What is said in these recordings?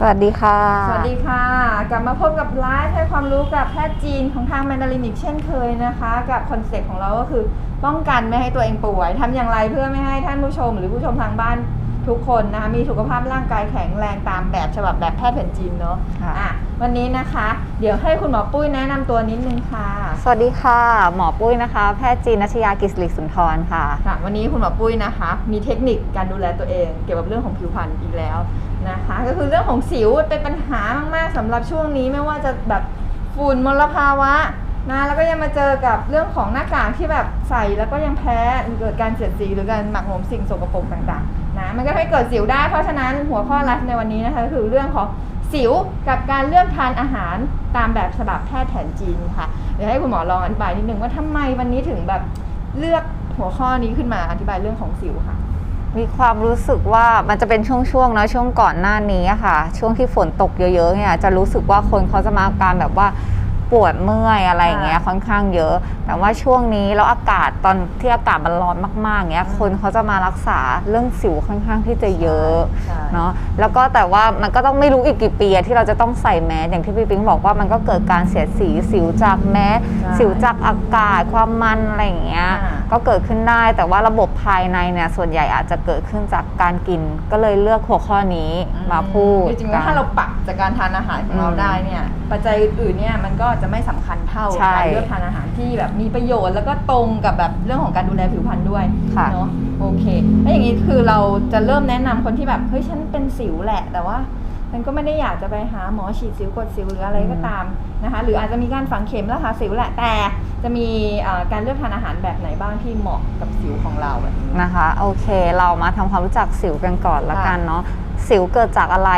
สวัสดีค่ะ สวัสดีค่ะ กลับมาพบกับไลฟ์ให้ความรู้กับแพทย์จีนของทางแมนดารินอีกเช่นเคยนะคะ กับคอนเซ็ปต์ของเราก็คือป้องกันไม่ให้ตัวเองป่วยทำอย่างไรเพื่อไม่ให้ท่านผู้ชม หรือผู้ชมทางบ้านทุกคนนะคะมีสุขภาพร่างกายแข็งแรงตามแบบฉบับแบบแพทย์แผนจีนเนาะค่ะอะวันนี้นะคะ เดี๋ยวให้คุณหมอปุ้ยแนะนำตัวนิดนึงค่ะ สวัสดีค่ะ หมอปุ้ยนะคะ แพทย์จีนนัชยากิจลิกสุนทรค่ะค่ะ วันนี้คุณหมอปุ้ยนะคะ มีเทคนิคการดูแลตัวเอง เกี่ยวกับเรื่องของผิวพรรณอีกแล้ว นะคะ ก็คือเรื่องของสิวเป็นปัญหามากๆสำหรับช่วงนี้ไม่ว่าจะแบบฝุ่นมลภาวะนะแล้วก็ยังมาเจอกับเรื่องของหน้ากากที่แบบใส่แล้วก็ยังแพ้เกิดการเสียดสีหรือการหมักหมมสิ่งสกปรกต่างๆนะมันก็ทำให้เกิดสิวได้เพราะฉะนั้นหัวข้อไลฟ์ในวันนี้นะคะก็คือเรื่องของสิวกับการเลือกทานอาหารตามแบบฉบับแพทย์แผนจีนค่ะเดี๋ยวให้คุณหมอลองอธิบายนิดนึงว่าทำไมวันนี้ถึงแบบเลือกหัวข้อนี้ขึ้นมาอธิบายเรื่องของสิวค่ะ มีความรู้สึกว่ามันจะเป็นช่วงๆเนอะช่วงก่อนหน้านี้อะค่ะ ช่วงที่ฝนตกเยอะๆเนี่ยจะรู้สึกว่าคนเขาจะมาอาการแบบว่าปวดเมื่อยอะไรอย่างเงี้ยค่ะค่อนข้างเยอะ แต่ว่าช่วงนี้แล้วอากาศตอนที่อากาศมันร้อนมากๆเงี้ยอืมคนเขาจะมารักษาเรื่องสิวค่อนข้างที่จะเยอะใช่เนาะแล้วก็แต่ว่ามันก็ต้องไม่รู้อีกกี่ปีอะที่เราจะต้องใส่แมสอย่างที่พี่ปิ๊งบอกว่ามันก็เกิดการเสียดสีสิวจากแมสใช่สิวจากอากาศความมันอะไรอย่างเงี้ยอ่า ก็เกิดขึ้นได้ แต่ว่าระบบภายในเนี่ยส่วนใหญ่อาจจะเกิดขึ้นจากการกิน ก็เลยเลือกหัวข้อนี้มาพูดจริงๆแล้วถ้าเราปรับจากการทานอาหารของเราอืมได้เนี่ยปัจจัยอื่นๆเนี่ยมันก็จะไม่สำคัญเท่าใช่การเลือกทานอาหารที่แบบมีประโยชน์ แล้วก็ตรงกับแบบเรื่องของการดูแลผิวพรรณด้วยค่ะเนาะโอเคแล้วอย่างนี้คือเราจะเริ่มแนะนำคนที่แบบเฮ้ยฉันเป็นสิวแหละแต่ว่า มันก็ไม่ได้อยากจะไปหาหมอฉีดสิวกดสิวหรืออะไรก็ตามนะคะหรืออาจจะมีการฝังเข็มแล้วหาสิวแหละแต่จะมีการเลือกทานอาหารแบบไหนบ้างที่เหมาะกับสิวของเรานะคะ โอเค เรามาทำความรู้จักสิวกันก่อนละกันเนาะสิวเกิดจากอะไร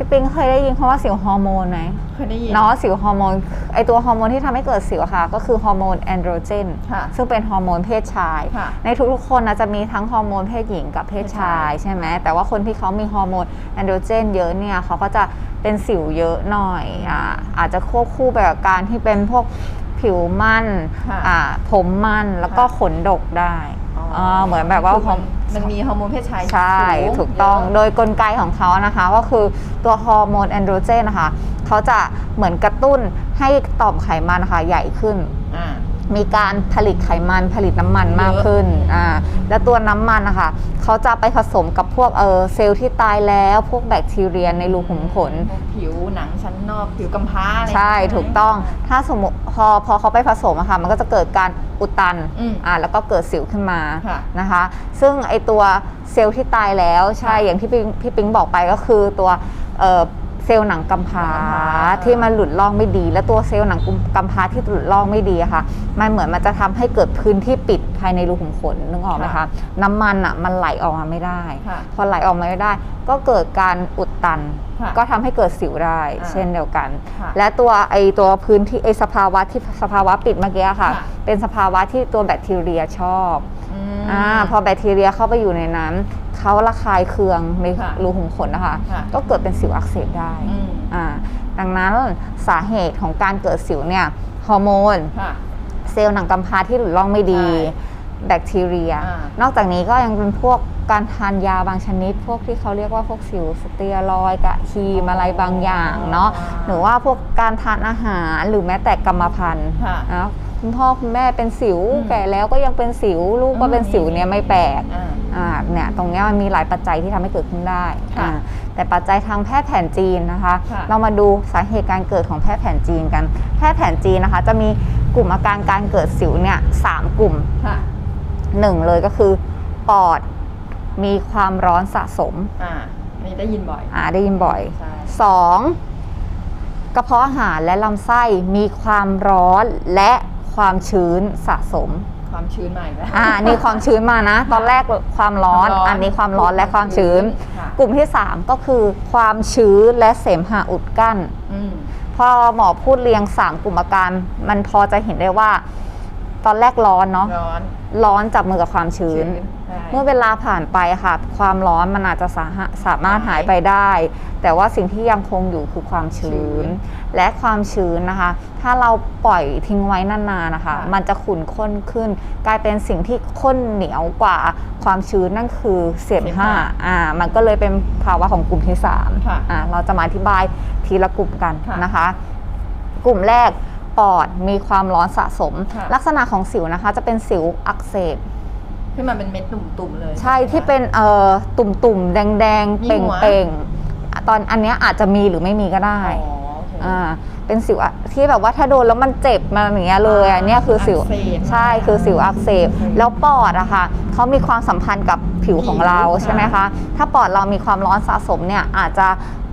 พี่ปิ๊งเคยได้ยินคำว่าสิวฮอร์โมนไหมเคยได้ยิน เนาะสิวฮอร์โมนไอตัวฮอร์โมนที่ทำให้เกิดสิวอะค่ะ ก็คือฮอร์โมนแอนโดรเจนค่ะซึ่งเป็นฮอร์โมนเพศชาย ค่ะในทุกๆคนนะจะมีทั้งฮอร์โมนเพศหญิงกับเพศชายใช่ไหมแต่ว่าคนที่เขามีฮอร์โมนแอนโดรเจนเยอะเนี่ยเขาก็จะเป็นสิวเยอะหน่อยอ่าอาจจะควบคู่ไปกับการที่เป็นพวกผิวมันค่ะ อ่าผมมันแล้วก็ค่ะขนดกได้ อ๋ออ่าเหมือนแบบว่าคือฮอมันร์มันมีฮอร์โมนเพศชายใช่สูถูกต้องเยะ โดยกลไกของเขานะคะ ก็คือตัวฮอร์โมนแอนโดรเจนนะคะเขาจะเหมือนกระตุ้นให้ต่อมไขมันนะคะใหญ่ขึ้น อ่า มีการผลิตไขมันผลิตน้ำมันมากเยอะขึ้นอ่าแล้วตัวน้ำมันนะคะเขาจะไปผสมกับพวกเออเซลล์ที่ตายแล้วพวกแบคทีเรียในรูขุมขนพวกผิวหนังชั้นนอกผิวกำพร้าอะไรใช่ไหมถูกต้องถ้าสมมติพอพอเขาไปผสมอะค่ะมันก็จะเกิดการอุดตันอืมอ่าแล้วก็เกิดสิวขึ้นมาค่ะนะคะ ซึ่งไอตัวเซลล์ที่ตายแล้วใช่ค่ะอย่างที่พี่พี่ปิ๊งบอกไปก็คือตัว เอ่อเซลล์หนังกำพร้าหนังกำพร้าที่มันหลุดล่องไม่ดี แล้วตัวเซลล์หนังกำพร้าที่หลุดล่องไม่ดีอะค่ะ มันเหมือนมันจะทำให้เกิดพื้นที่ปิดภายในรูขุมขนนึกออกไหมคะน้ำมันอะมันไหลออกมาไม่ได้ค่ะพอไหลออกมาไม่ได้ ก็เกิดการอุดตันค่ะก็ทำให้เกิดสิวได้อ่าเช่นเดียวกันค่ะและตัวไอตัวพื้นที่ไอสภาวะที่สภาวะปิดเมื่อกี้อะค่ะค่ะ เป็นสภาวะที่ตัวแบคทีเรียชอบอืมอ่าพอแบคทีเรียเข้าไปอยู่ในนั้น เขาระคายเคืองในค่ะรูขุมขนนะคะ ค่ะก็เกิดเป็นสิวอักเสบได้อืม อ่าดังนั้นสาเหตุของการเกิดสิวเนี่ยฮอร์โมน ค่ะ เซลล์หนังกำพร้าที่หลุดร่องไม่ดี ใช่แบคทีเรีย อ่านอกจากนี้ก็ยังเป็นพวกการทานยาบางชนิด พวกที่เขาเรียกว่าพวกสิวสเตียรอยด์กะครีมอะไรบางอย่างเนาะอ่าหรือว่าพวกการทานอาหารหรือแม้แต่กรรมพันธุ์ค่ะ นะ คุณพ่อคุณแม่เป็นสิวอืมแก่แล้วก็ยังเป็นสิว ลูกก็เป็นสิวเนี่ยไม่แปลกอ่าอ่าเนี่ยตรงเนี้ยมันมีหลายปัจจัยที่ทำให้เกิดขึ้นได้ค่ะอ่าแต่ปัจจัยทางแพทย์แผนจีนนะคะค่ะเรามาดูสาเหตุการเกิดของแพทย์แผนจีนกัน แพทย์แผนจีนนะคะ จะมีกลุ่มอาการการเกิดสิวเนี่ยสามกลุ่มค่ะหนึ่งเลยก็คือปอดมีความร้อนสะสมอ่านี่ได้ยินบ่อยอ่าได้ยินบ่อยใช่สองกระเพาะอาหารและลำไส้มีความร้อนและ ความชื้นสะสม ความชื้นมาอีกแล้วอ่านี่ความชื้นมานะ ตอนแรกความร้อนความร้อน อันนี้ความร้อนและความชื้น ค่ะกลุ่มที่ 3 ก็คือความชื้นและเสมหะอุดกั้น อืม พอหมอพูดเรียง 3 กลุ่มอาการ มันพอจะเห็นได้ว่า ตอนแรกร้อนเนาะร้อนร้อนจับมือกับความชื้นใช่เมื่อเวลาผ่านไปค่ะ ความร้อนมันอาจจะสาหะสามารถหายไปได้ แต่ว่าสิ่งที่ยังคงอยู่คือความชื้น และความชื้นนะคะ ถ้าเราปล่อยทิ้งไว้นานๆนะคะ มันจะขุ่นข้นขึ้น กลายเป็นสิ่งที่ข้นเหนียวกว่าความชื้นนั่นคือเศษห้าอ่า มันก็เลยเป็นภาวะของกลุ่มที่สามค่ะอ่าเราจะมาอธิบายทีละกลุ่มกันค่ะนะคะ กลุ่มแรก ปอดมีความร้อนสะสม ค่ะ ลักษณะของสิวนะคะ จะเป็นสิวอักเสบ ขึ้นมาเป็นเม็ดตุ่มๆเลยใช่ที่เป็นเอ่อตุ่มๆ แดงๆมีเป่งหัวเป่งๆตอนอันเนี้ยอาจจะมีหรือไม่มีก็ได้อ๋อโอเค อ่าเป็นสิวอะที่แบบว่าถ้าโดนแล้วมันเจ็บมาอย่างเงี้ยเลยอ่าอันเนี้ยคือสิวอักเสบใช่คือสิวอักเสบโอเคแล้วปอดอะค่ะเขามีความสัมพันธ์กับผิวของเราผิวใช่ไหมค่ะคะ ถ้าปอดเรามีความร้อนสะสมเนี่ยอาจจะ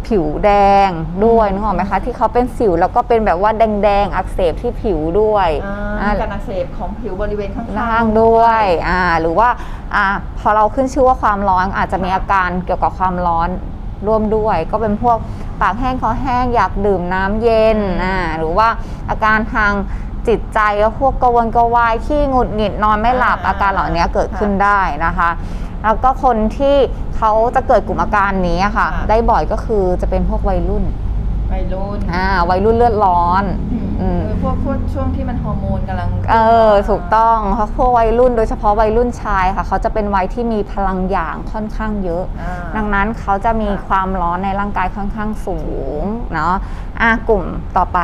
ผิวแดงด้วยนึกออกไหมคะที่เขาเป็นสิวแล้วก็เป็นแบบว่าแดงๆอักเสบที่ผิวด้วยอ่าอ่ามีการอักเสบของผิวบริเวณข้างๆล่างด้วยอ่าหรือว่าอ่าพอเราขึ้นชื่อว่าความร้อนอาจจะมีอาการเกี่ยวกับความร้อนร่วมด้วย ก็เป็นพวกปากแห้งคอแห้งอยากดื่มน้ำเย็นอ่าหรือว่าอาการทางจิตใจก็พวกกระวนกระวายขี้หงุดหงิดนอนไม่หลับอ่าอาการเหล่านี้เกิดค่ะขึ้นได้นะคะ แล้วก็คนที่เขาจะเกิดกลุ่มอาการนี้อะค่ะค่ะ ได้บ่อยก็คือจะเป็นพวกวัยรุ่น วัยรุ่นอ่าวัยรุ่นเลือดร้อน อืมเออพวกพวกช่วงที่มันฮอร์โมนกำลัง เออ ถูกต้องเพราะพวกวัยรุ่นโดยเฉพาะวัยรุ่นชายค่ะ เขาจะเป็นวัยที่มีพลังอย่างค่อนข้างเยอะอ่าดังนั้นเขาจะมีค่ะความร้อนในร่างกายค่อนข้างสูงเนาะอะกลุ่มต่อไป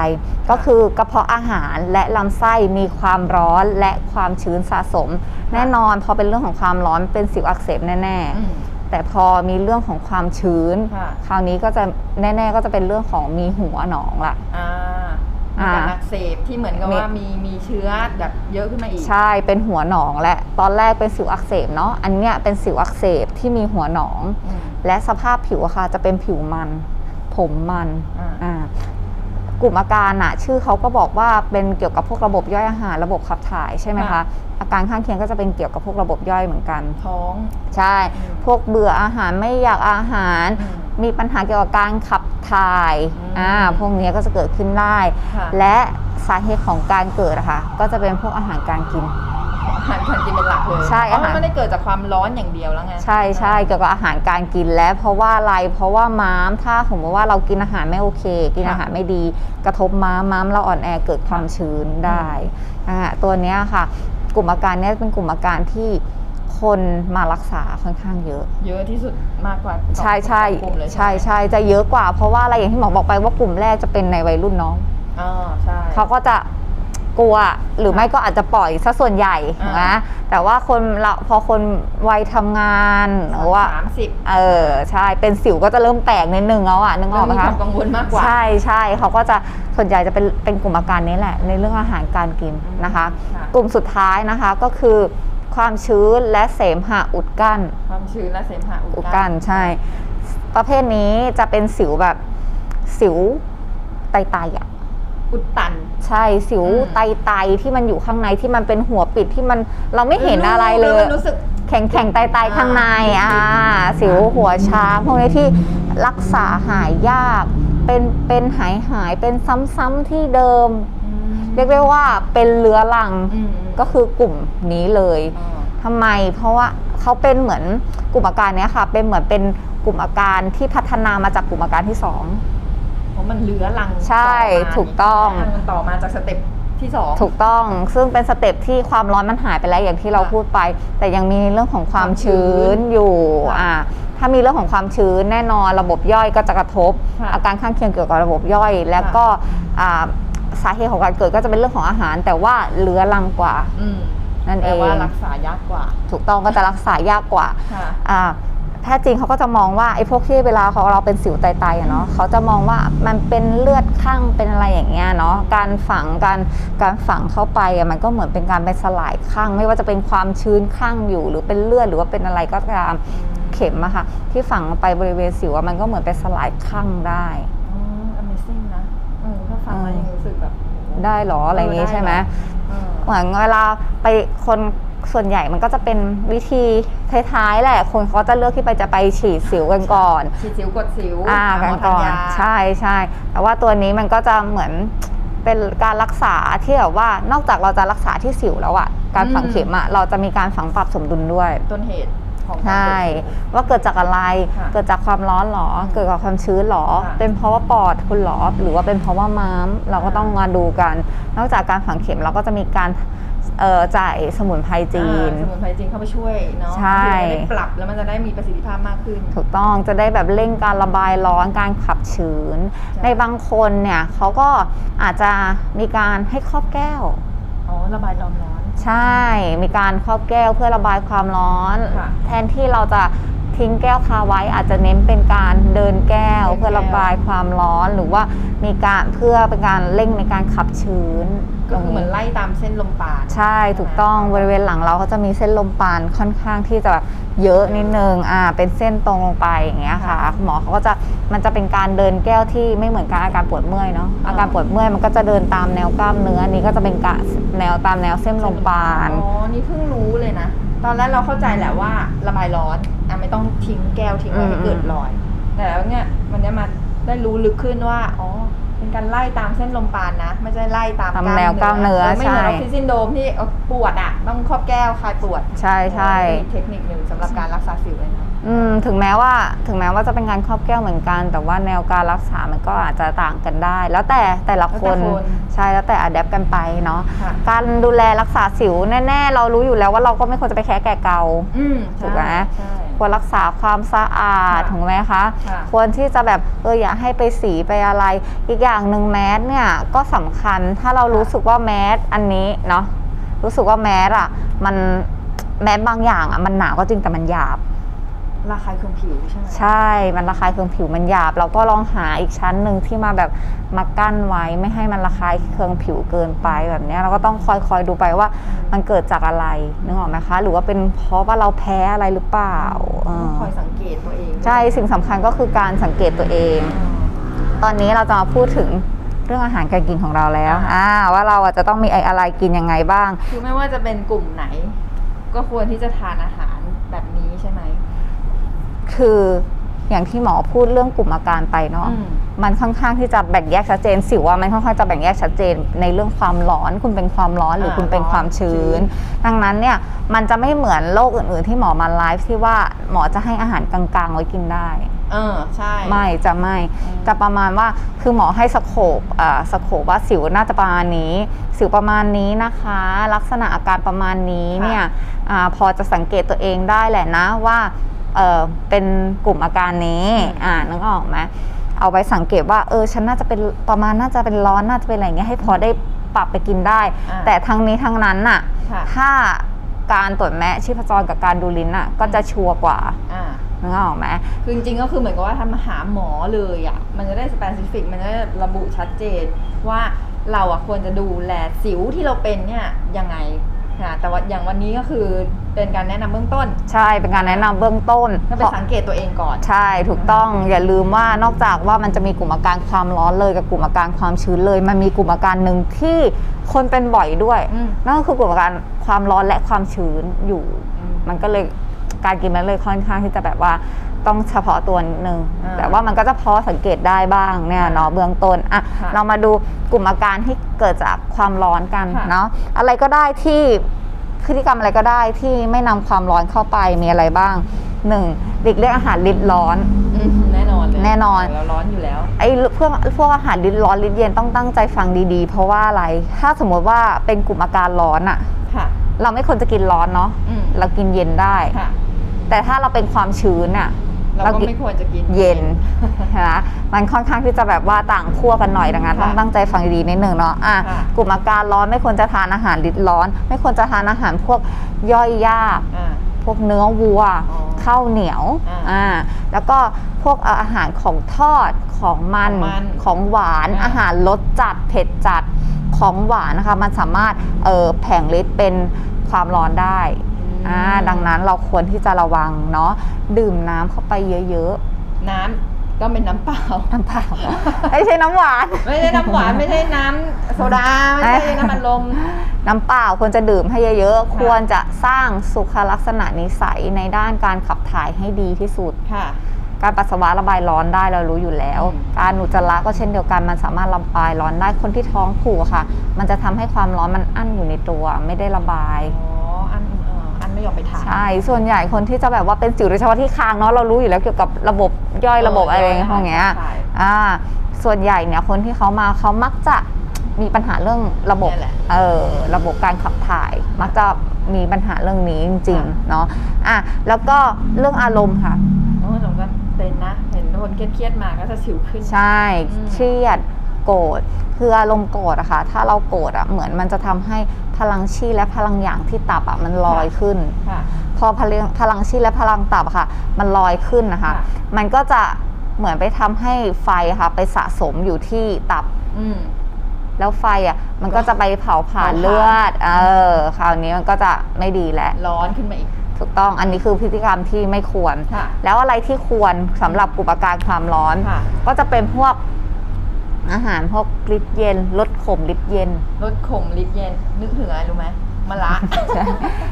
ก็คือกระเพาะอาหารและลำไส้มีความร้อนและความชื้นสะสม แน่นอนพอเป็นเรื่องของความร้อนเป็นสิวอักเสบแน่อืมๆ แต่พอมีเรื่องของความชื้น ค่ะ คราวนี้ก็จะแน่ ๆ ก็จะเป็นเรื่องของมีหัวหนองละอ่ามีอ่าการอักเสบที่เหมือนกับมีว่ามีมีเชื้อแบบเยอะขึ้นมาอีก ใช่เป็นหัวหนองและตอนแรกเป็นสิวอักเสบเนาะอันเนี้ยเป็นสิวอักเสบที่มีหัวหนอง อืม และสภาพผิวอะค่ะจะเป็นผิวมัน ผมมันอ่า อ่า กลุ่มอาการอะชื่อเขาก็บอกว่าเป็นเกี่ยวกับพวกระบบย่อยอาหารระบบขับถ่ายใช่ไหมคะ ค่ะ อาการข้างเคียงก็จะเป็นเกี่ยวกับพวกระบบย่อยเหมือนกัน ท้อง ใช่อืมพวกเบื่ออาหารไม่อยากอาหารอืมมีปัญหาเกี่ยวกับการขับถ่ายอืม อ่าพวกเนี้ยก็จะเกิดขึ้นได้ ค่ะและสาเหตุของการเกิดอะค่ะก็จะเป็นพวกอาหารการกิน อาหารการกินเป็นหลักเลยใช่เพราะมันอาหารไม่ได้เกิดจากความร้อนอย่างเดียวแล้วไงใช่ใช่เกี่ยวกับอาหารการกินและเพราะว่าอะไรเพราะว่าม้ามถ้าสมมติว่าเรากินอาหารไม่โอเค กินค่ะอาหารไม่ดี กระทบม้ามม้ามเราอ่อนแอเกิดความชื้นได้อ่าตัวเนี้ยค่ะ กลุ่มอาการเนี้ยเป็นกลุ่มอาการที่คนมารักษาค่อนข้างเยอะ เยอะที่สุดมากกว่าใช่ใช่สองกลุ่มเลยใช่ไหมใช่จะเยอะกว่าเพราะว่าอะไรอย่างที่หมอบอกไปว่ากลุ่มแรกจะเป็นในวัยรุ่นน้องอ๋อใช่ เขาก็จะ กลัวหรือไม่ก็อาจจะปล่อยซะส่วนใหญ่อ่านะแต่ว่าคนเราพอคนวัยทำงานหรือว่าสามสิบเออใช่เป็นสิวก็จะเริ่มแปลกนิดนึงแล้วอะนึกอเริ่อมกไหมมีคคะวามกังวลมากกว่าใช่ใช่เขาก็จะส่วนใหญ่จะเป็นเป็นกลุ่มอาการนี้แหละ ในเรื่องอาหารการกินนะคะค่ะกลุ่มสุดท้ายนะคะก็คือความชื้นและเสมหะอุดกั้น ความชื้นและเสมหะอุอุดดกั้นใช่ ประเภทนี้จะเป็นสิวแบบสิวไตไตๆอะ อุดตัน ใช่สิวอืมไตไตๆที่มันอยู่ข้างในที่มันเป็นหัวปิดที่มันเราไม่เห็นอะไรเลแวยมันรู้สึกแข็งแข็งๆไตไตๆข้างในอ่าอ่าสิวหัวช้างพวกนี้ที่รักษาหายยาก เป็นเป็นหายหายเป็นซ้ำๆที่เดิมอืมเรียกได้ว่าเป็นเรื้อรังอืมก็คือกลุ่มนี้เลยอ๋อทำไมเพราะว่าเขาเป็นเหมือนกลุ่มอาการเนี้ยค่ะ เป็นเหมือนเป็นกลุ่มอาการที่พัฒนามาจากกลุ่มอาการที่สอง เพราะมันเลื้อรังใช่ต่มาถูกต้อง มันต่อมาจากสเต็ปที่สอง ถูกต้องซึ่งเป็นสเต็ปที่ความร้อนมันหายไปแล้วอย่างที่เราค่ะพูดไป แต่ยังมีเรื่องของความความชื้ชื้นนอยู่ค่ะอ่าถ้ามีเรื่องของความชื้นแน่นอนระบบย่อยก็จะกระทบ ค่ะอาการข้างเคียงเกี่ยวกับระบบย่อย แล้วก็อ่าสาเหตุของการเกิดก็จะเป็นเรื่องของอาหาร แต่ว่าเลื้อรังกว่า อืมนั่นเอแปลงว่ารักษายากกว่าถูกต้องก็จะรักษายากกว่าค่ะ อ่า แพทย์จริงเขาก็จะมองว่าไอ้พวกที่เวลาเขาเราเป็นสิวไตๆอะเนาะเขาจะมองว่ามันเป็นเลือดข้างเป็นอะไรอย่างเงี้ยเนาะการฝังการการฝังเข้าไปอะมันก็เหมือนเป็นการไปสลายข้าง ไม่ว่าจะเป็นความชื้นข้างอยู่ หรือเป็นเลือดหรือว่าเป็นอะไรก็ตามเข็มอะค่ะ ที่ฝังลงไปบริเวณสิวอะมันก็เหมือนไปสลายข้างได้อ๋อ Amazing นะเออถ้าฟังแล้วยังรู้สึกแบบโอ้โหได้หรออะไรอย่างงี้เออได้ใช่ไหมเออเหมือนเวลาไปคน ส่วนใหญ่มันก็จะเป็นวิธีท้ายๆแหละ คนเขาจะเลือกที่ไปจะไปฉีดสิวกันก่อนฉีดสิวกดสิวอ่าหกันหมก่อนทายาใช่ใช่แต่ว่าตัวนี้มันก็จะเหมือนเป็นการรักษาที่แบบว่านอกจากเราจะรักษาที่สิวแล้วอะการฝังอืมเข็มอะเราจะมีการฝังปรับสมดุลด้วย ต้นเหตุของการใช่เกิดสิวว่าเกิดจากอะไรค่ะเกิดจากความร้อนหรอ เกิดจากความชื้นหรอค่ะเป็นเพราะว่าปอดคุณหรอ หรือว่าเป็นเพราะว่าม้าม เราก็ต้องมาดูกัน นอกจากการฝังเข็มเราก็จะมีการ เอ่อจ่ายสมุนไพรจีน อ่าสมุนไพรจีนเข้าไปช่วยเนาะใช่ที่จะได้ปรับแล้วมันจะได้มีประสิทธิภาพมากขึ้น ถูกต้องจะได้แบบเร่งการระบายร้อนการขับชื้นใช่ ในบางคนเนี่ยเขาก็อาจจะมีการให้ครอบแก้ว อ๋อระบายความร้อน ใช่ มีการครอบแก้วเพื่อระบายความร้อน ค่ะ แทนที่เราจะทิ้งแก้วคาไว้อาจจะเน้นเป็นการเดินแก้ วเดินแก้วเพื่อระบายความร้อนหรือว่ามีการเพื่อเป็นการเร่งในการขับชื้นก็คือเหมือนไล่ตามเส้นลมปราณใช่ถูกต้องบริเวณหลังเราก็จะมีเส้นลมปานค่อนข้างที่จะแบบเยอะนิดนึงอ่าเป็นเส้นตรงลงไปอย่างเงี้ยค่ะค่ะหมอเขาก็จะมันจะเป็นการเดินแก้วที่ไม่เหมือนกับอาการปวดเมื่อยเนาะอาการปวดเมื่อยมันก็จะเดินตามแนวกล้ามเนื้ออันนี้ก็จะเป็นกะแนวตามแนวเส้นลมปานอ๋อนี่เพิ่งรู้เลยนะ ตอนแรกเราเข้าใจแหละว่าระบายร้อนอะไม่ต้องทิ้งแก้วทิ้งไว้ให้เกิดรอย แต่แล้วเนี่ยมันเนี้ยมาได้รู้ลึกขึ้นว่าอ๋อเป็นการไล่ตามเส้นลมปานนะ ไม่ใช่ไล่ตามตามแนวกล้ามเนื้อไม่เหมือนใช่ออฟฟิศซินโดรมที่เอาปวดอะต้องครอบแก้วคลายปวด ใช่ใช่โอ้มีเทคนิคหนึ่งสำหรับการรักษาสิวเลยนะอืมถึงแม้ว่าถึงแม้ว่าจะเป็นการครอบแก้วเหมือนกัน แต่ว่าแนวการรักษามันก็อาจจะต่างกันได้ แล้วแต่แต่ละคนแล้วแต่คนใช่แล้วแต่อัดแอปกันไปเนาะค่ะการดูแลรักษาสิวแน่ ๆ เรารู้อยู่แล้วว่าเราก็ไม่ควรจะไปแค่แก่เกาอืมถูกไหมใช่ ควรรักษาความสะอาดค่ะถูกไหมคะค่ะควรที่จะแบบเอออย่าให้ไปสีไปอะไร อีกอย่างหนึ่งแมสเนี่ยก็สำคัญถ้าเรารู้สึกว่าแมสอันนี้เนาะรู้สึกว่าแมสอะมันแมสบางอย่างอะมันหนาก็จริงแต่มันหยาบ ระคายเคืองผิวใช่ไหมใช่ มันระคายเคืองผิวมันหยาบ เราก็ลองหาอีกชั้นหนึ่งที่มาแบบมากั้นไว้ไม่ให้มันระคายเคืองผิวเกินไปแบบเนี้ยเราก็ต้องคอยคอยดูไปว่ามันเกิดจากอะไรนึกออกไหมคะ หรือว่าเป็นเพราะว่าเราแพ้อะไรหรือเปล่าเอต้องอคอยสังเกตตัวเอง ใช่สิ่งสำคัญก็คือการสังเกตตัวเอง ตอนนี้เราจะมาพูดถึงเรื่องอาหารการกินของเราแล้วอ่าว่าเราอะจะต้องมีไอ้อะไรกินยังไงบ้าง คือไม่ว่าจะเป็นกลุ่มไหน ก็ควรที่จะทานอาหารแบบนี้ใช่ไหม คืออย่างที่หมอพูดเรื่องกลุ่มอาการไปเนาะอืมมันค่อนข้างที่จะแบ่งแยกชัดเจนสิวว่ามันค่อนข้างจะแบ่งแยกชัดเจนในเรื่องความร้อนคุณเป็นความร้อนหรืออ่าคุณเป็นร้อนความชื้ชื้นนดังนั้นเนี่ยมันจะไม่เหมือนโรคอื่นๆ ที่หมอมาไลฟ์ที่ว่าหมอจะให้อาหารกลางๆไว้กินได้เออใช่ไม่จะไม่อืมจะประมาณว่าคือหมอให้สโคปอ่าสโคปว่าสิวน่าจะประมาณนี้ สิวประมาณนี้นะคะ ลักษณะอาการประมาณนี้เนี่ยอาพอจะสังเกตตัวเองได้แหละนะว่า เออเป็นกลุ่มอาการนี้ อ่านึกออกไหมเอาไว้สังเกตว่าเออฉันน่าจะเป็นประมาณน่าจะเป็นร้อนน่าจะเป็นอะไรอย่างเงี้ยให้พอได้ปรับไปกินได้ อ่าแต่ทั้งนี้ทั้งนั้นน่ะค่ะ ถ้าการตรวจแมะชีพจรกับการดูลิ้นน่ะก็จะชัวร์กว่าอ่า นึกออกไหม คือจริงๆก็คือเหมือนกับว่าทำหาหมอเลยอะ มันจะได้สเปซิฟิก มันจะได้ระบุชัดเจนว่าเราอะควรจะดูแลสิวที่เราเป็นเนี่ยยังไง นะแต่ว่าอย่างวันนี้ก็คือเป็นการแนะนำเบื้องต้นใช่เป็นการแนะนำเบื้องต้น ก็ไปสังเกตตัวเองก่อน ใช่ถูกต้องอย่าลืมว่านอกจากว่ามันจะมีกลุ่มอาการความร้อนเลยกับกลุ่มอาการความชื้นเลย มันมีกลุ่มอาการหนึ่งที่คนเป็นบ่อยด้วย อืม นั่นก็คือกลุ่มอาการความร้อนและความชื้นอยู่ อืม มันก็เลย การกินมันเลยค่อนข้างที่จะแบบว่าต้องเฉพาะตัวนิดนึงอ่าแต่ว่ามันก็จะพอสังเกตได้บ้างเนี่ยเนาะเบื้องต้นอะค่ะเรามาดูกลุ่มอาการที่เกิดจากความร้อนกันค่ะเนาะอะไรก็ได้ที่พฤติกรรมอะไรก็ได้ที่ไม่นำความร้อนเข้าไปมีอะไรบ้างหนึ่งหลีกเลี่ยงอาหารริดร้อนอืมแน่นอนเลยแน่นอนเราร้อนอยู่แล้วไอ้พวกพวกอาหารลิ้นร้อนลิ้นเย็นต้องตั้งใจฟังดีๆ เพราะว่าอะไรถ้าสมมติว่าเป็นกลุ่มอาการร้อนอะค่ะเราไม่ควรจะกินร้อนเนาะอืมเรากินเย็นได้ค่ะ แต่ถ้าเราเป็นความชื้นอะเราก็ไม่ควรจะกินเย็นนะมันค่อนข้างที่จะแบบว่าต่างขั้วกันหน่อยดังนั้นค่ะต้องตั้งใจฟังดีๆนิดหนึ่งเนาะอะค่ะกลุ่มอาการร้อนไม่ควรจะทานอาหารลิ้นร้อน ไม่ควรจะทานอาหารพวกย่อยยากอ่าพวกเนื้อวัวอ๋อข้าวเหนียวอ่าอ่าแล้วก็พวกเอ่ออาหารของทอดของมันของมันของหวานอ่าอาหารรสจัดเผ็ดจัดของหวานนะคะมันสามารถเอ่อแผงฤทธิ์เป็นความร้อนได้ อ่าดังนั้นเราควรที่จะระวังเนาะดื่มน้ำเข้าไปเยอะน้ำก็เป็นน้ำเปล่า ๆน้ำเปล่าไม่ใช่น้ำหวาน ไม่ใช่น้ำหวานไม่ใช่น้ำโซดา ไม่ใช่น้ำมันลม น้ำเปล่าควรจะดื่มให้เยอะๆค่ะควรจะสร้างสุขลักษณะนิสัยในด้านการขับถ่ายให้ดีที่สุด ค่ะ การปัสสาวะระบายร้อนได้เรารู้อยู่แล้ว อืม การอุจจาระก็เช่นเดียวกันมันสามารถระบายร้อนได้คนที่ท้องผูกอะค่ะ มันจะทำให้ความร้อนมันอั้นอยู่ในตัวไม่ได้ระบาย อ๋ออันเอ่ออัน ไม่ยอมไปถ่ายใช่ ส่วนใหญ่คนที่จะแบบว่าเป็นสิวโดยเฉพาะที่คางเนาะเรารู้อยู่แล้วเกี่ยวกับระบบย่อยเออระบบอะไรย่อยพวกเนี้ยใช่อ่า ส่วนใหญ่เนี่ยคนที่เขามาเขามักจะมีปัญหาเรื่องระบบเนี่ยแหละเออ ระบบการขับถ่าย มักจะมีปัญหาเรื่องนี้จริงๆ เนาะอะ แล้วก็เรื่องอารมณ์ค่ะโอ้หนูก็เป็นนะ เห็นคนเครียดๆมาก็จะสิวขึ้น ใช่อืมเครียด โกรธคืออารมณ์โกรธอะค่ะถ้าเราโกรธอะเหมือนมันจะทำให้พลังชีและพลังหยางที่ตับอะมันลอยขึ้นค่ะพอพลังพลังชีและพลังตับอะค่ะ มันลอยขึ้นนะคะค่ะมันก็จะเหมือนไปทำให้ไฟอะค่ะ ไปสะสมอยู่ที่ตับอืมแล้วไฟอะมันก็จะไปเผาผลาญเผาผลาญเลือด เออ คราวนี้มันก็จะไม่ดีแหละร้อนขึ้นมาอีก ถูกต้อง อันนี้คือพฤติกรรมที่ไม่ควรค่ะแล้วอะไรที่ควรสำหรับกลุ่มอาการความร้อนค่ะก็จะเป็นพวก อาหารพวกลิปเย็นลดขมลิปเย็นรสขมลิตรเย็น นึกถึงอะไรรู้ไหมมะระ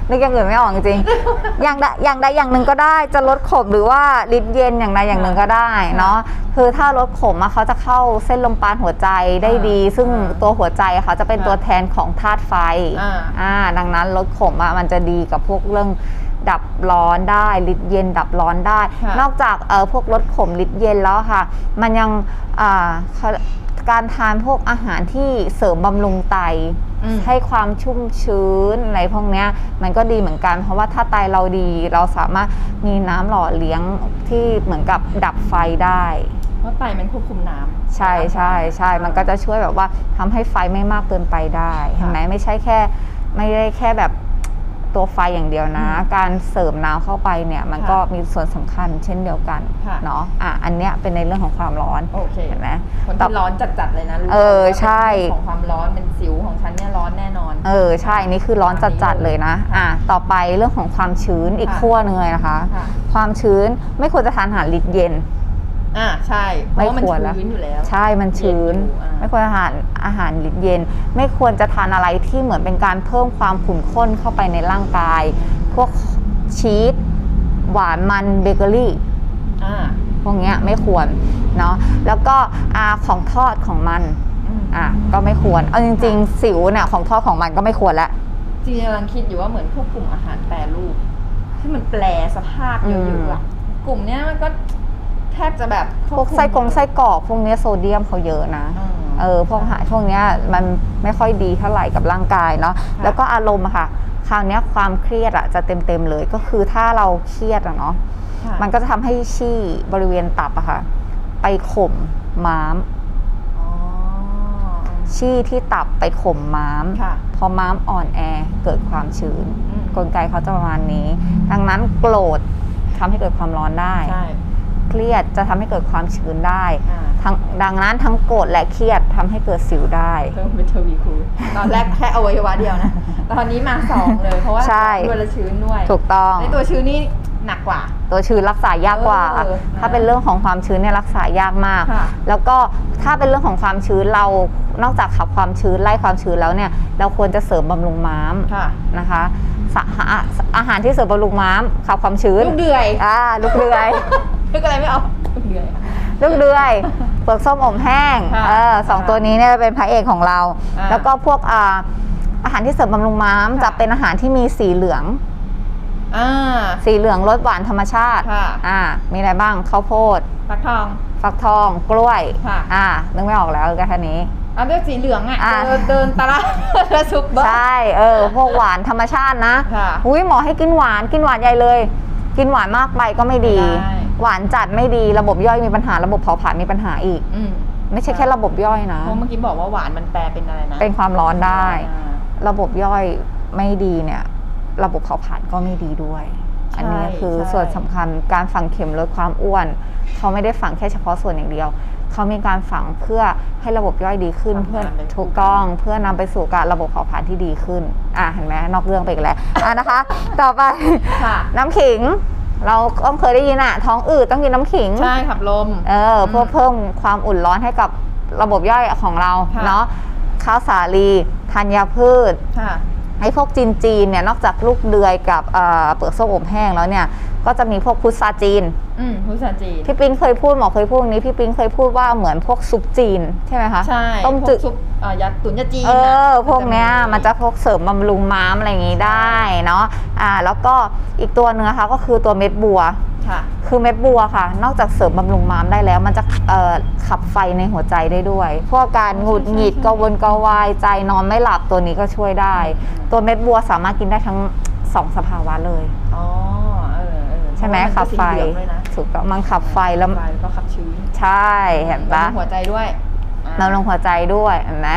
นึกอย่างอื่นไม่ออกจริงๆอย่างใดอย่างใดอย่างหนึ่งก็ได้ จะลดขมหรือว่าลิปเย็นอย่างใดอย่างหนึ่งก็ได้เนาะ คือถ้าลดขมอะเขาจะเข้าเส้นลมปานหัวใจได้ดีอ่าซึ่งอ่าตัวหัวใจอะเขาจะเป็นค่ะตัวแทนของธาตุไฟอ่าอ่า ดังนั้นลดขมอะมันจะดีกับพวกเรื่อง ดับร้อนได้ลิดเย็นดับร้อนได้ ค่ะ นอกจากเออพวกลดขมลิดเย็นแล้วค่ะ มันยังอ่าเขาการทานพวกอาหารที่เสริมบำรุงไต อืม ให้ความชุ่มชื้นอะไรพวกเนี้ยมันก็ดีเหมือนกัน เพราะว่าถ้าไตเราดีเราสามารถมีน้ำหล่อเลี้ยงที่เหมือนกับดับไฟได้ เพราะไตมันควบคุมน้ำ ใช่ใช่ใช่มันก็จะช่วยแบบว่าทำให้ไฟไม่มากเกินไปได้เห็นไหมไม่ใช่แค่ ไม่ได้แค่แบบ ตัวไฟอย่างเดียวนะอืมการเสริมน้ำเข้าไปเนี่ยมันค่ะก็มีส่วนสำคัญเช่นเดียวกันค่ะ เนาะอะอันเนี้ยเป็นในเรื่องของความร้อนโอเคเห็นไหม คนต่อที่ร้อนจัดๆเลยนะรู้เออว่าใช่เป็นเรื่องของความร้อนเป็นสิวของฉันเนี่ยร้อนแน่นอน เออใช่นี่คือร้อนจัดๆเลยนะ อะต่อไปเรื่องของความชื้นอีกค่ะ ขั้วหนึงเลยนะคะ ค่ะ ความชื้นไม่ควรจะทานอาหารลิดเย็น อ่าใช่เพราะว่ามันไม่ควรแล้วชื้นอยู่แล้ว ใช่มันชื้นเย็นอยู่อ่าไม่ควรอาหารอาหารลิดเย็น ไม่ควรจะทานอะไรที่เหมือนเป็นการเพิ่มความขุ่นข้นเข้าไปในร่างกาย พวกชีสหวานมันเบเกอรี่อ่าพวกเนี้ยไม่ควรเนาะแล้วก็อาของทอดของมันอืมอะก็ไม่ควร เอาจริง ๆ สิวเนี่ยของทอดของมันก็ไม่ควรละจริงๆกำลังคิดอยู่ว่าเหมือนพวกกลุ่มอาหารแปรรูปที่มันแปลสภาพเยอะๆอะกลุ่มเนี้ยมันก็แท บจะแบบพวกไส้กรงไส้กรอกพวกเนี้ยโซเดียมเขาเยอะนะอืมเออพวกอาหารพวกเนี้ยมันไม่ค่อยดีเท่าไหร่กับร่างกายเนาะค่ะแล้วก็อารมณ์อะค่ะ คราวเนี้ยความเครียดอะจะเต็มๆเลยก็คือถ้าเราเครียดอะเนาะค่ะมันก็จะทำให้ชี่บริเวณตับอะค่ะ ไปข่มม้ามอ๋อชี่ที่ตับไปข่มม้ามค่ะพอม้ามอ่อนแอเกิดความชื้นอืมกลไกเขาจะประมาณนี้ ดังนั้นโกรธทำให้เกิดความร้อนได้ใช่ เครียดจะทำให้เกิดความชื้นได้อ่าทั้งดังนั้นทั้งโกรธและเครียดทำให้เกิดสิวได้ เพิ่มเป็นทวีคูณตอนแรกแค่อวัยวะเดียวนะ ตอนนี้มาสองเลยเพราะว่าใช่ ด้วยและชื้นด้วยถูกต้อง ในตัวชื้นนี่หนักกว่า ตัวชื้นรักษายากกว่า เออถ้าเป็นเรื่องของความชื้นเนี่ยรักษายากมาก ค่ะ แล้วก็ถ้าเป็นเรื่องของความชื้นเรา นอกจากขับความชื้นไล่ความชื้นแล้วเนี่ย เราควรจะเสริมบำรุงม้ามค่ะนะคะสะอาอาหารที่เสริมบำรุงม้ามขับความชื้นลูกเดือย อ่าลูกเดือย นึกอะไรไม่ออกลูกเดือย ลูกเดือยเปลือกส้มอบแห้งค่ะเออสองค่ะตัวนี้เนี่ยเป็นพระเอกของเรา อ่าแล้วก็พวกอ่าอาหารที่เสริมบำรุงม้ามค่ะ จะเป็นอาหารที่มีสีเหลือง อ่า สีเหลืองรสหวานธรรมชาติค่ะ อ่ามีอะไรบ้างข้าวโพด ฟักทอง ฟักทองกล้วยค่ะ อ่านึกไม่ออกแล้วก็แค่นี้ เอาด้วยสีเหลืองอะ อะเดินเดินตลาดแล้วซุปเบอร์ใช่เออพวกหวานธรรมชาตินะค่ะ อุ้ยหมอให้กินหวานกินหวานใหญ่เลย กินหวานมากไปก็ไม่ดีไม่ได้ หวานจัดไม่ดีระบบย่อยมีปัญหาระบบเผาผลาญมีปัญหาอีก อืมไม่ใช่แค่ระบบย่อยนะ เพราะเมื่อกี้บอกว่าหวานมันแปลเป็นอะไรนะเป็นความร้อนได้ อ่า ระบบย่อยไม่ดีเนี่ย ระบบเผาผลาญก็ไม่ดีด้วย ใช่อันนี้คือใช่ ส่วนสำคัญการฝังเข็มลดความอ้วน เขาไม่ได้ฝังแค่เฉพาะส่วนอย่างเดียว เขามีการฝังเพื่อให้ระบบย่อยดีขึ้นเพื่อถูกต้องเพื่อนำไปสู่การระบบเผาผลาญที่ดีขึ้น อะเห็นไหมนอกเรื่องไปอีกแล้วอะนะคะ ต่อไปค่ะ น้ำขิง เราต้องเคยได้ยินอะท้องอืดต้องกินน้ำขิง ใช่ขับลม เออเพื่อเพิ่มความอุ่นร้อนให้กับระบบย่อยของเราค่ะ เนาะข้าวสาลีธัญพืช ค่ะ ไอ้พวกจีนจีนๆเนี่ยนอกจากลูกเดือยกับเอ่อเปลือกส้มอบแห้งแล้วเนี่ยก็จะมีพวกพุทราจีน อืมพุทราจีน พี่ปิงเคยพูดหมอเคยพูดอย่างนี้พี่ปิงเคยพูดว่าเหมือนพวกซุปจีนใช่ไหมคะใช่ต้มพวกจืดซุปเอ่อยัดตุ๋นยาจีนเอน่ะอพวกเนี้ยมันจะพวกเสริมบำรุงม้ามอะไรอย่างงี้ได้เนาะอ่าแล้วก็อีกตัวหนึงนะคะก็คือตัวเม็ดบัวค่ะคือเม็ดบัวค่ะ นอกจากเสริมบำรุงม้ามได้แล้ว มันจะเอ่อขับไฟในหัวใจได้ด้วย พวกการหงุดหงิดใช่ใช่กระวนกระวายใจนอนไม่หลับตัวนี้ก็ช่วยได้ ตัวเม็ดบัวสามารถกินได้ทั้งสองสภาวะเลยอ๋อ เออเออใช่ไหมเพราะว่าขับไฟนก็สีเหลืองด้วยนะ ถูกต้องมันขับไฟแล้วขับไฟแล้วก็ขับชื้นใช่เห็นปะบำรุงหัวใจด้วยอ่าบำรุงหัวใจด้วยเห็นไหม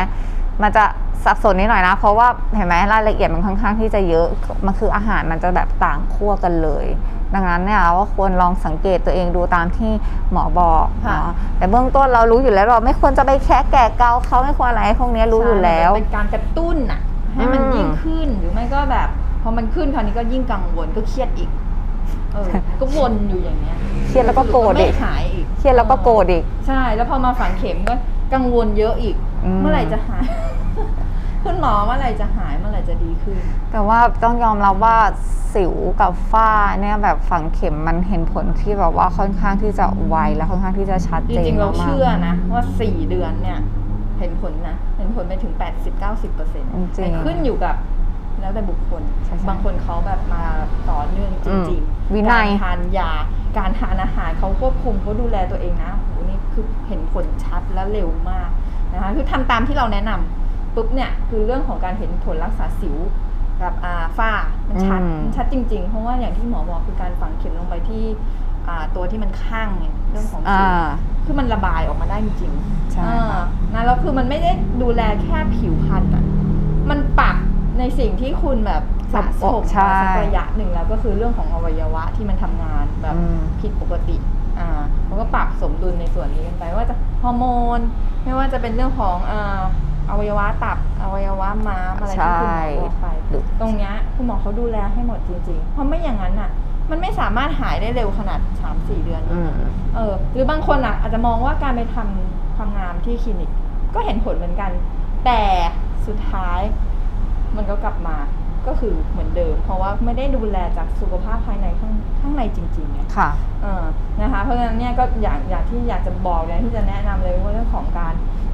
มันจะสับสนนิดหน่อยนะ เพราะว่าเห็นไหมรายละเอียดมันค่อนข้างที่จะเยอะ มันคืออาหารมันจะแบบต่างขั้วกันเลย ดังนั้นเนี่ยว่าควรลองสังเกตตัวเองดูตามที่หมอบอกเนาะแต่เบื้องต้นเรารู้อยู่แล้วเราไม่ควรจะไปแคะแก่เกาเขาไม่ควรอะไรพวกเนี้ยรู้อยู่แล้ว ใช่มันเป็นการกระตุ้นอะให้มันอืม ยิ่งขึ้นหรือไม่ก็แบบ พอมันขึ้นคราวนี้ก็ยิ่งกังวลก็เครียดอีก เออก็วนอยู่อย่างเงี้ยเครียดแล้วก็โกรธไม่อีกหายอีกเครียดแล้วก็โกรธอีก ใช่ แล้วพอมาฝังเข็มก็กังวลเยอะอีก อืม เมื่อไหร่จะหาย คุณหมอเมื่อไหร่จะหายเมื่อไหร่จะดีขึ้น แต่ว่าต้องยอมรับว่าสิวกับฝ้าเนี่ยแบบฝังเข็มมันเห็นผลที่แบบว่าค่อนข้างที่จะไวและค่อนข้างที่จะชัดจเจนริงๆเรามกๆเชื่อนะว่าสี่เดือนเนี่ย เห็นผลนะ เห็นผลไปถึง80-90%เปอร์เซ็นต์จริงขึ้นอยู่กับ แล้วแต่บุคคล ใช่ๆบางคนเขาแบบมาต่อเนื่องจอืมริงวิๆนัย การทานยา การทานอาหารเขาควบคุมเขาดูแลตัวเองนะโหนี่คือเห็นผลชัดและเร็วมากนะคะ คือทำตามที่เราแนะนำปุ๊บเนี่ยคือเรื่องของการเห็นผลรักษาสิวกับอ่าฝ้ามันชัดอืม มันชัดจริง ๆ เพราะว่าอย่างที่หมอบอกคือการฝังเข็มลงไปที่อ่าตัวที่มันข้างเนี่ยเรื่องของสิอ่าว คือมันระบายออกมาได้จริงๆ ใช่อ่านะแล้วคือมันไม่ได้ดูแลแค่ผิวพรรณอะมันปรับ ในสิ่งที่คุณแบบสะสมใช่มาสักระยะหนึ่งแล้วก็คือเรื่องของอวัยวะที่มันทำงานแบบอืมผิดปกติอ่ามันก็ปรับสมดุลในส่วนนี้กันไปว่าจะฮอร์โมน ไม่ว่าจะเป็นเรื่องของอ่าอวัยวะตับอวัยวะม้ามอะไรที่คุณหมอบอกไปหรือตรงเนี้ยคุณหมอเขาดูแลให้หมดจริงๆ เพราะไม่อย่างนั้นน่ะ มันไม่สามารถหายได้เร็วขนาด3-4เดือนอืนี้มเออ หรือบางคนอะ อาจจะมองว่าการไปทำความงามที่คลินิก ก็เห็นผลเหมือนกัน แต่สุดท้าย มันก็กลับมาก็คือเหมือนเดิม เพราะว่าไม่ได้ดูแลจากสุขภาพภายในข้างข้างในจริงๆไงค่ะเออนะคะ เพราะฉะนั้นเนี่ยก็อย่างอย่างที่อยากจะบอกอย่างที่จะแนะนำเลยว่าเรื่องของการ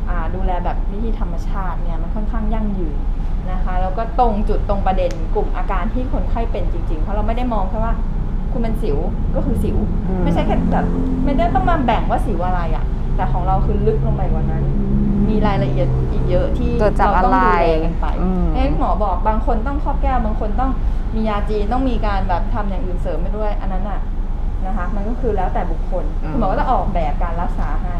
อ่าดูแลแบบวิธีธรรมชาติเนี่ยมันค่อนข้างยั่งยืนนะคะแล้วก็ตรงจุดตรงประเด็นกลุ่มอาการที่คนไข้เป็นจริง ๆ เพราะเราไม่ได้มองแค่ว่าคุณเป็นสิวก็คือสิวอืมไม่ใช่แค่แบบไม่ได้ต้องมาแบ่งว่าสิวอะไรอะแต่ของเราคือลึกลงไปกว่านั้น มีรายละเอียดอีกเยอะที่เกิดจากเราต้องอะไรดูแลกันไปอืมเอ้หมอบอกบางคนต้องครอบแก้ว บางคนต้องมียาจีนต้องมีการแบบทำอย่างอื่นเสริมไปด้วย อันนั้นอะนะคะ มันก็คือแล้วแต่บุคคลอืมคุณหมอก็จะออกแบบการรักษาให้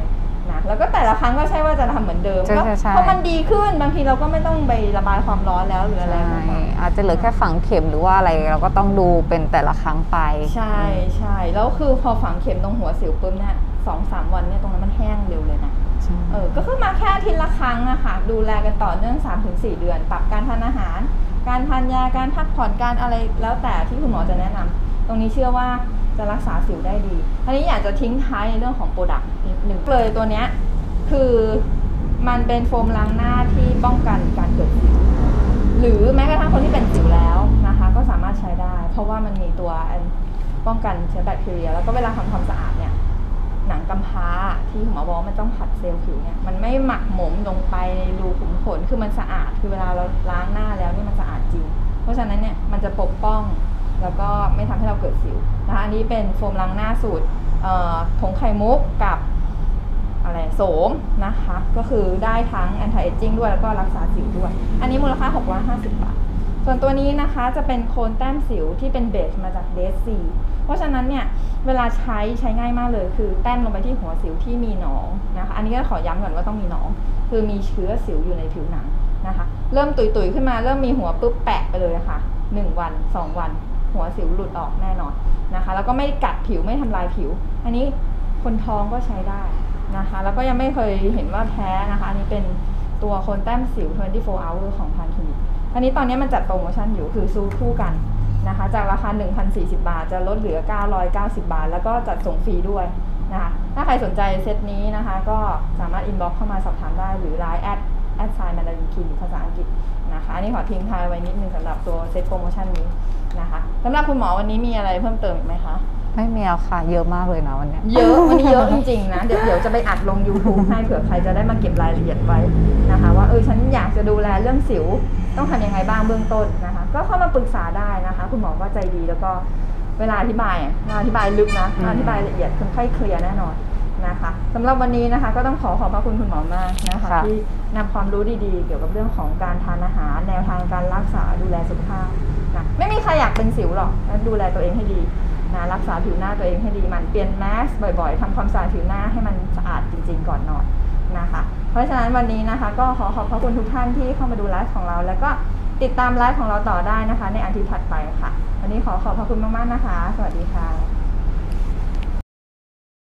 นะแล้วก็แต่ละครั้งก็ใช่ว่าจะทำเหมือนเดิมใช่ก็ใช่ใช่ เพราะมันดีขึ้นบางทีเราก็ไม่ต้องไประบายความร้อนแล้วหรืออะไรใช่มากมาย อาจจะเหลือแค่ฝังเข็มหรือว่าอะไรเราก็ต้องดูเป็นแต่ละครั้งไป ใช่ใช่แล้วคือพอฝังเข็มตรงหัวสิวปุ๊บเนี่ยสองสามวันเนี่ยตรงนั้นมันแห้งเร็วเลยนะใช่ เออก็คือมาแค่อาทิตย์ละครั้งอะค่ะ ดูแลกันต่อเนื่อง 3-4 เดือน ปรับการทานอาหาร การทานยาการพักผ่อนการอะไรแล้วแต่ที่คุณหมอจะแนะนำตรงนี้เชื่อว่าจะรักษาสิวได้ดีทีนี้อยากจะทิ้งท้ายในเรื่องของโปรดักต์นิดหนึ่งเลยตัวเนี้ยคือมันเป็นโฟมล้างหน้าที่ป้องกันการเกิดสิวหรือแม้กระทั่งคนที่เป็นสิวแล้วนะคะ ก็สามารถใช้ได้ เพราะว่ามันมีตัวป้องกันเชื้อแบคทีเรีย แล้วก็เวลาทำความสะอาดเนี่ย หนังกำพร้าที่หมอบอกมันต้องผัดเซลล์ผิวเนี่ยมันไม่หมักหมมลงไปในรูขุมขนคือมันสะอาดคือเวลาเราล้างหน้าแล้วนี่มันสะอาดจริง เพราะฉะนั้นเนี่ยมันจะปกป้องแล้วก็ไม่ทำให้เราเกิดสิวนะคะอันนี้เป็นโฟมล้างหน้าสูตรผงไข่มุกกับอะไรโสมนะคะ ก็คือได้ทั้ง anti aging ด้วยแล้วก็รักษาสิวด้วย อันนี้มูลค่า 650 บาท ส่วนตัวนี้นะคะจะเป็นโคนแต้มสิวที่เป็นเบสมาจากเดซีเพราะฉะนั้นเนี่ยเวลาใช้ใช้ง่ายมากเลย คือแต้มลงไปที่หัวสิวที่มีหนองนะคะ อันนี้ก็ขอย้ำก่อนว่าต้องมีหนอง คือมีเชื้อสิวอยู่ในผิวหนังนะคะ เริ่มตุยๆขึ้นมาเริ่มมีหัวปุ๊บแปะไปเลยค่ะหนึ่งวันสองวัน หัวสิวหลุดออกแน่นอนนะคะ แล้วก็ไม่กัดผิวไม่ทำลายผิว อันนี้คนท้องก็ใช้ได้นะคะ แล้วก็ยังไม่เคยเห็นว่าแพ้นะคะ อันนี้เป็นตัวโคนแต้มสิว 24 hour ของพันธมิตอั นนี้ตอนนี้มันจัดโปรโมชั่นอยู่คือซื้อคู่กันนะคะ จากราคา 1,040 บาท จะลดเหลือ 990 บาท แล้วก็จัดส่งฟรีด้วยนะคะ ถ้าใครสนใจเซตนี้นะคะ ก็สามารถอินบ็อกเข้ามาสอบถามได้หรือ Line แอดแอดไซน์มาดารินคลินิกภาษาอังกฤษนะคะอันนี้ขอทิ้งท้ายไว้นิดนึงสำหรับตัวเซตโปรโมชั่นนี้นะคะสำหรับคุณหมอวันนี้มีอะไรเพิ่มเติมอีกไหมคะไม่มีแล้วค่ะ เยอะมากเลยนะวันเนี้ยเยอะวันนี้เยอะจริงๆนะ เดี๋ยวเดี๋ยวจะไปอัดลง YouTube ให้เผื่อใครจะได้มาเก็บรายละเอียดไว้นะคะ ว่าเออฉันอยากจะดูแลเรื่องสิว ต้องทำยังไงบ้างเบื้องต้นนะคะ ก็เข้ามาปรึกษาได้นะคะ คุณหมอก็ใจดีแล้วก็เวลาอธิบายอะอธิบายลึกนะอืมอธิบายละเอียดคนไข้เคลียร์แน่นอนนะคะสำหรับวันนี้นะคะก็ต้องขอขอบพระคุณคุณหมอมากนะคะที่นำความรู้ดีๆ เกี่ยวกับเรื่องของการทานอาหาร แนวทางการรักษาดูแลสุขภาพนะไม่มีใครอยากเป็นสิวหรอกแล้วดูแลตัวเองให้ดีนะรักษาผิวหน้าตัวเองให้ดีหมันเปลี่ยนแมสบ่อยๆทำความสะอาดผิวหน้าให้มันสะอาดจริง ๆ ก่อนนอน นะคะ เพราะฉะนั้นวันนี้นะคะ ก็ขอขอบพระคุณทุกท่านที่เข้ามาดูไลฟ์ของเรา แล้วก็ติดตามไลฟ์ของเราต่อได้นะคะ ในอาทิตย์ถัดไปค่ะ วันนี้ขอขอบพระคุณมากๆนะคะ สวัสดีค่ะ